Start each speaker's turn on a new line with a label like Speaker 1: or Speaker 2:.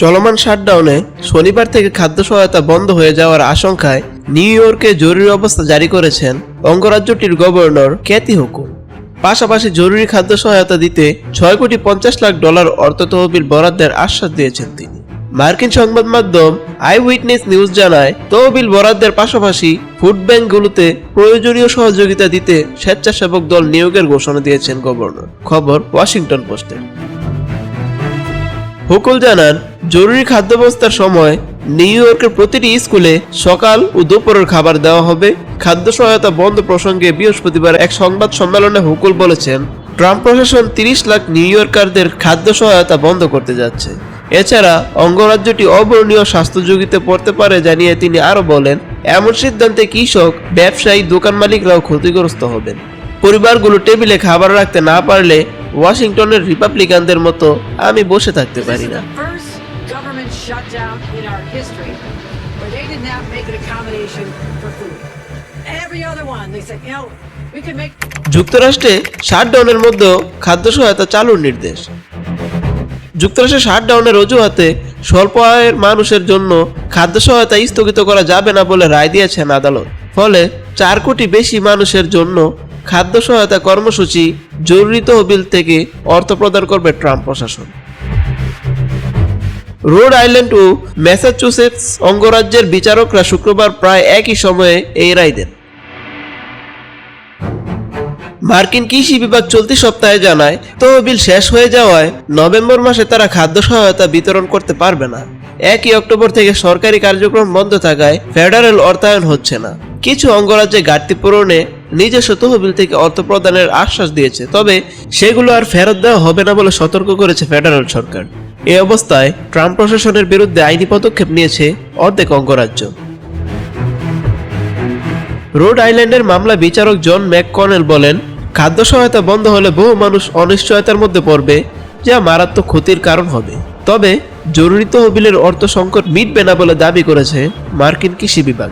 Speaker 1: চলমান শাটডাউনে শনিবার থেকে খাদ্য সহায়তা বন্ধ হয়ে যাওয়ার আশঙ্কায় নিউ ইয়র্কে জরুরি অবস্থা জারি করেছেন অঙ্গরাজ্যটির গভর্নর ক্যাতি হুকুম। পাশাপাশি জরুরি খাদ্য সহায়তা দিতে ছয় কোটি পঞ্চাশ লাখ ডলার অর্থ তহবিল বরাদ্দের আশ্বাস দিয়েছেন তিনি। মার্কিন সংবাদ মাধ্যম আই উইটনেস নিউজ জানায়, তহবিল বরাদ্দের পাশাপাশি ফুড ব্যাংকগুলোতে প্রয়োজনীয় সহযোগিতা দিতে স্বেচ্ছাসেবক দল নিয়োগের ঘোষণা দিয়েছেন গভর্নর। খবর ওয়াশিংটন পোস্টের হুকুল জানান জরুরি খাদ্যাবস্থার সময় নিউ ইয়র্কের প্রতিটি স্কুলে সকাল ও দুপুরের খাবার দেওয়া হবে। খাদ্য সহায়তা বন্ধ প্রসঙ্গে বৃহস্পতিবার এক সংবাদ সম্মেলনে হুকুল বলেছেন, ট্রাম্প প্রশাসন তিরিশ লাখ নিউ ইয়র্কারদের খাদ্য সহায়তা বন্ধ করতে যাচ্ছে। এছাড়া অঙ্গরাজ্যটি অবর্ণীয় স্বাস্থ্য ঝুঁকিতে পড়তে পারে জানিয়ে তিনি আরও বলেন, এমন সিদ্ধান্তে কৃষক, ব্যবসায়ী, দোকান মালিকরাও ক্ষতিগ্রস্ত হবেন। পরিবারগুলো টেবিলে খাবার রাখতে না পারলে ওয়াশিংটনের রিপাবলিকানদের মতো আমি বসে থাকতে পারি না।
Speaker 2: Shutdown in our history where they did not make an accommodation for food. Every other one, they said, you know, we can make
Speaker 1: যুক্তরাষ্ট্রে শাটডাউনের মধ্যেও খাদ্য সহায়তা চালুর নির্দেশ। যুক্তরাষ্ট্রে শাটডাউনের অজুহাতে স্বল্প আয়ের মানুষের জন্য খাদ্য সহায়তা স্থগিত করা যাবে না বলে রায় দিয়েছেন আদালত। ফলে চার কোটি বেশি মানুষের জন্য খাদ্য সহায়তা কর্মসূচি জরুরি তহবিল থেকে অর্থ প্রদান করবে ট্রাম্প প্রশাসন। রোড আইল্যান্ড ও ম্যাসাচুসেটস অঙ্গরাজ্যের বিচারকরা শুক্রবার প্রায় একই সময়ে এই রায় দেন। মার্কিন কৃষি বিভাগ চলতি সপ্তাহে জানায়, তহবিল শেষ হয়ে যাওয়ায় নভেম্বর মাসে তারা খাদ্য সহায়তা বিতরণ করতে পারবে না। একই অক্টোবর থেকে সরকারি কার্যক্রম বন্ধ থাকায় ফেডারেল অর্থায়ন হচ্ছে না। কিছু অঙ্গরাজ্যে ঘাটতি পূরণে নিজস্ব তহবিল থেকে অর্থ প্রদানের আশ্বাস দিয়েছে, তবে সেগুলো আর ফেরত দেওয়া হবে না বলে সতর্ক করেছে ফেডারেল সরকার। এই অবস্থায় ট্রাম্প প্রশাসনের বিরুদ্ধে আইনি পদক্ষেপ নিয়েছে অর্ধেক অঙ্গরাজ্য। রোড আইল্যান্ডের মামলা বিচারক জন ম্যাককনেল বলেন, খাদ্য সহায়তা বন্ধ হলে বহু মানুষ অনিশ্চয়তার মধ্যে পড়বে, যা মারাত্মক ক্ষতির কারণ হবে। তবে জরুরি তহবিলের অর্থ সংকট মিটবে না বলে দাবি করেছে মার্কিন কৃষি বিভাগ।